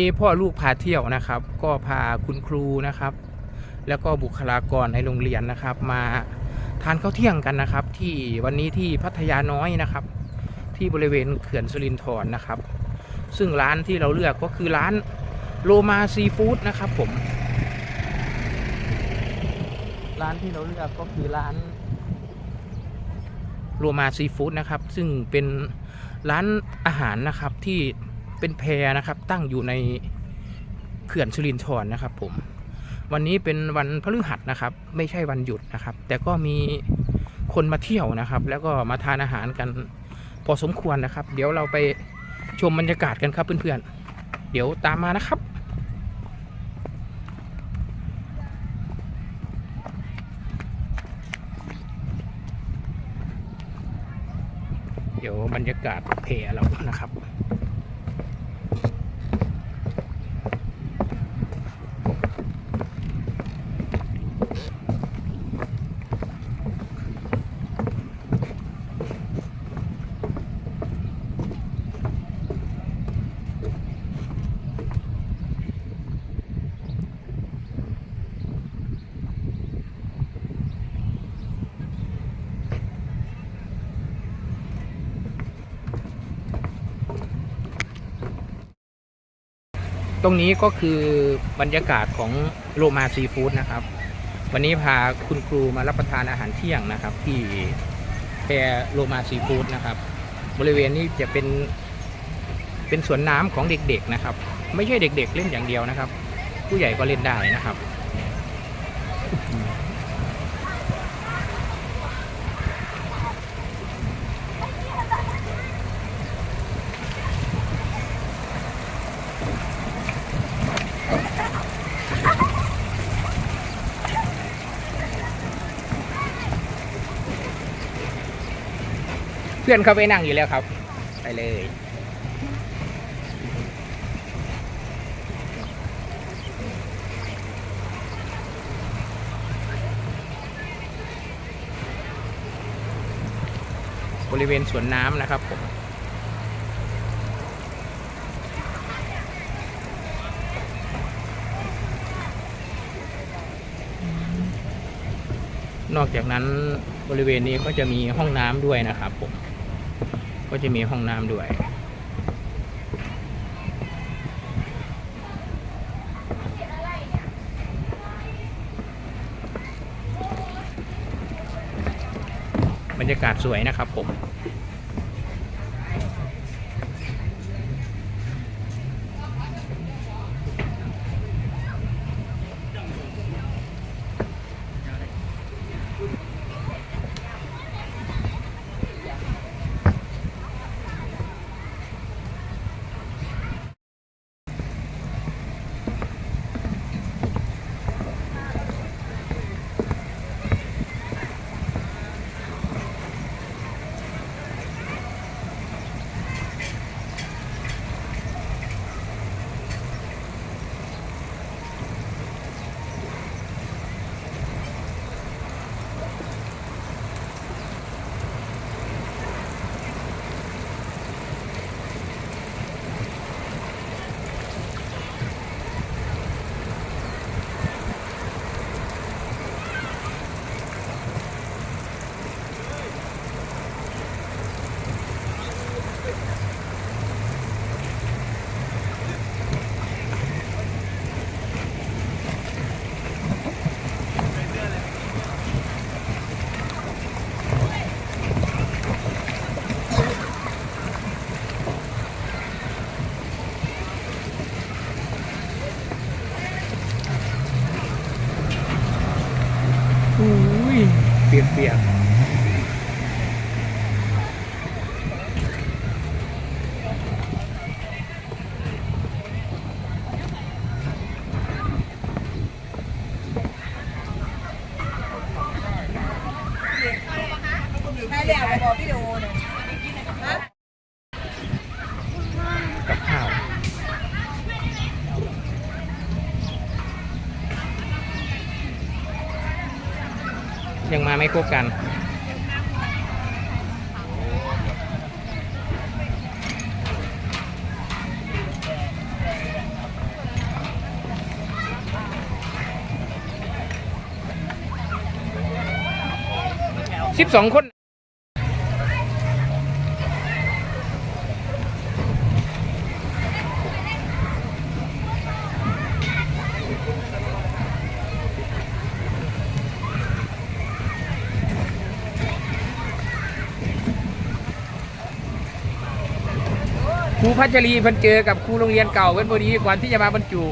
นี่พ่อลูกพาเที่ยวนะครับ ก็พาคุณครูนะครับ แล้วก็บุคลากรในโรงเรียนนะครับ มาทานข้าวเที่ยงกันนะครับ ที่วันนี้ที่พัทยาน้อยนะครับ ที่บริเวณเขื่อนสุรินทร์นะครับ ซึ่งร้านที่เราเลือกก็คือร้านโลมาซีฟู้ดนะครับผม ร้านที่เราเลือกก็คือร้านโลมาซีฟู้ดนะครับ ซึ่งเป็นร้านอาหารนะครับที่ เป็นแพนะครับ ตั้งอยู่ในเขื่อนสุรินทร์นะครับผม วันนี้เป็นวันพฤหัสนะครับ ไม่ใช่วันหยุดนะครับ แต่ก็มีคนมาเที่ยวนะครับ แล้วก็มาทานอาหารกันพอสมควรนะครับ เดี๋ยวเราไปชมบรรยากาศกันครับเพื่อนๆ เดี๋ยวตามมานะครับเดี๋ยวบรรยากาศเพเรานะครับ ตรงนี้ก็คือบรรยากาศของโรมาซีฟู้ดนะครับ วันนี้พาคุณครูมารับประทานอาหารเที่ยงนะครับ ที่แพรโรมาซีฟู้ดนะครับ บริเวณนี้จะเป็นเป็นสวนน้ำของเด็กๆนะครับ ไม่ใช่เด็กๆเล่นอย่างเดียวนะครับ ผู้ใหญ่ก็เล่นได้นะครับ พื่อนเขาไปนั่งอยู่แล้วครับ ไปเลยบริเวณสวนน้ำนะครับผมนอกจากนั้นบริเวณนี้ก็จะมีห้องน้ำด้วยนะครับผม ก็จะมีห้องน้ำด้วย บรรยากาศสวยนะครับผม ยังมาไม่ครบกัน สิบสองคน ครูพัชรีเพิ่นเจอกับครูโรงเรียนเก่าเพิ่นพอดีก่อนที่จะมาบรรจุ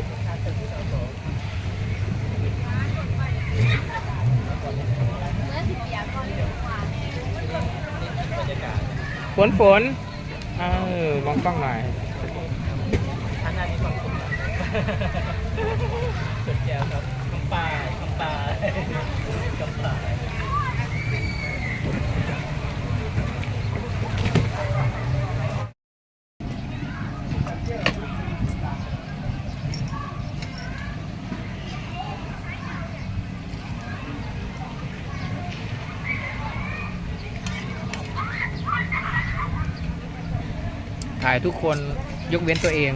ฝนฝนเออมองกล้องหน่อยทานหน้านี้ความสุขสุดแก้วครับคำปลาคำปลาคำปลา ถ่ายทุกคนยกเว้นตัวเอง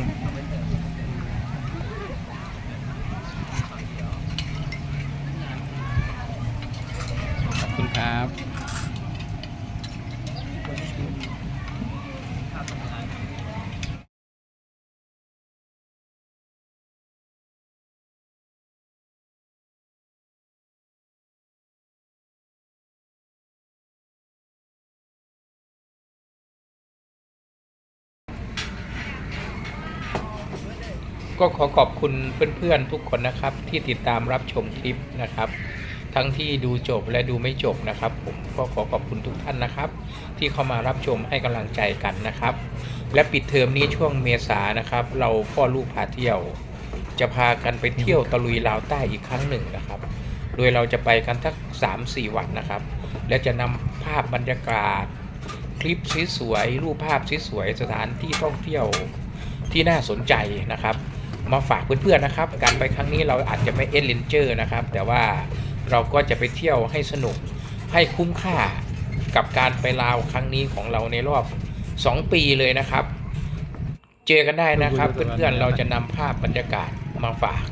ก็ขอขอบคุณเพื่อนๆทุกคนนะครับ ที่ติดตามรับชมคลิปนะครับ ทั้งที่ดูจบและดูไม่จบนะครับ ผมก็ขอขอบคุณทุกท่านนะครับ ที่เข้ามารับชมให้กำลังใจกันนะครับ และปิดเทอมนี้ช่วงเมษานะครับ เราพ่อลูกพาเที่ยว จะพากันไปเที่ยวตะลุยลาวใต้อีกครั้งหนึ่งนะครับ โดยเราจะไปกันทัก3-4 วันนะครับ และจะนำภาพบรรยากาศ คลิปสวยๆรูปภาพสวยๆสถานที่ท่องเที่ยวที่น่าสนใจนะครับ มาฝากเพื่อนๆนะครับ การไปครั้งนี้เราอาจจะไม่เอ็นเลนเจอร์นะครับ แต่ว่าเราก็จะไปเที่ยวให้สนุกให้คุ้มค่ากับการไปลาวครั้งนี้ของเราในรอบ 2 ปีเลยนะครับ เจอกันได้นะครับ เพื่อนๆเราจะนำภาพบรรยากาศมาฝาก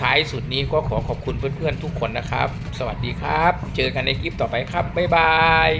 ท้ายสุดนี้ก็ขอขอบคุณเพื่อนๆทุกคนนะครับ สวัสดีครับ เจอกันในคลิปต่อไปครับบ๊ายบาย